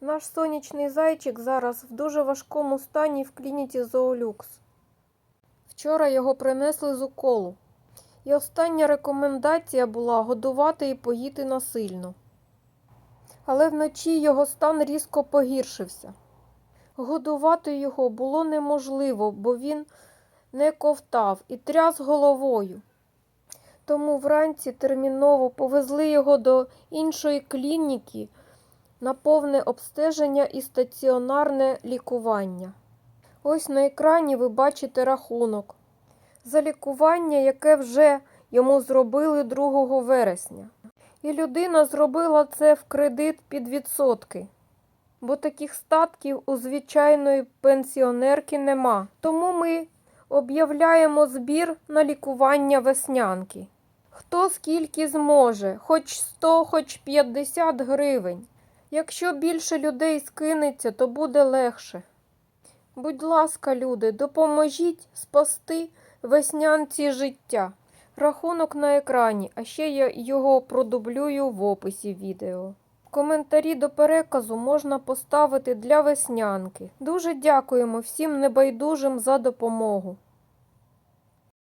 Наш сонячний зайчик зараз в дуже важкому стані в клініці Зоолюкс. Вчора його принесли з уколу. І остання рекомендація була годувати і поїти насильно. Але вночі його стан різко погіршився. Годувати його було неможливо, бо він не ковтав і тряс головою. Тому вранці терміново повезли його до іншої клініки на повне обстеження і стаціонарне лікування. Ось на екрані ви бачите рахунок за лікування, яке вже йому зробили 2 вересня. І людина зробила це в кредит під відсотки, бо таких статків у звичайної пенсіонерки нема. Тому ми об'являємо збір на лікування веснянки. Хто скільки зможе, хоч 100, хоч 50 гривень. Якщо більше людей скинеться, то буде легше. Будь ласка, люди, допоможіть спасти веснянці життя. Рахунок на екрані, а ще я його продублюю в описі відео. Коментарі до переказу можна поставити для веснянки. Дуже дякуємо всім небайдужим за допомогу.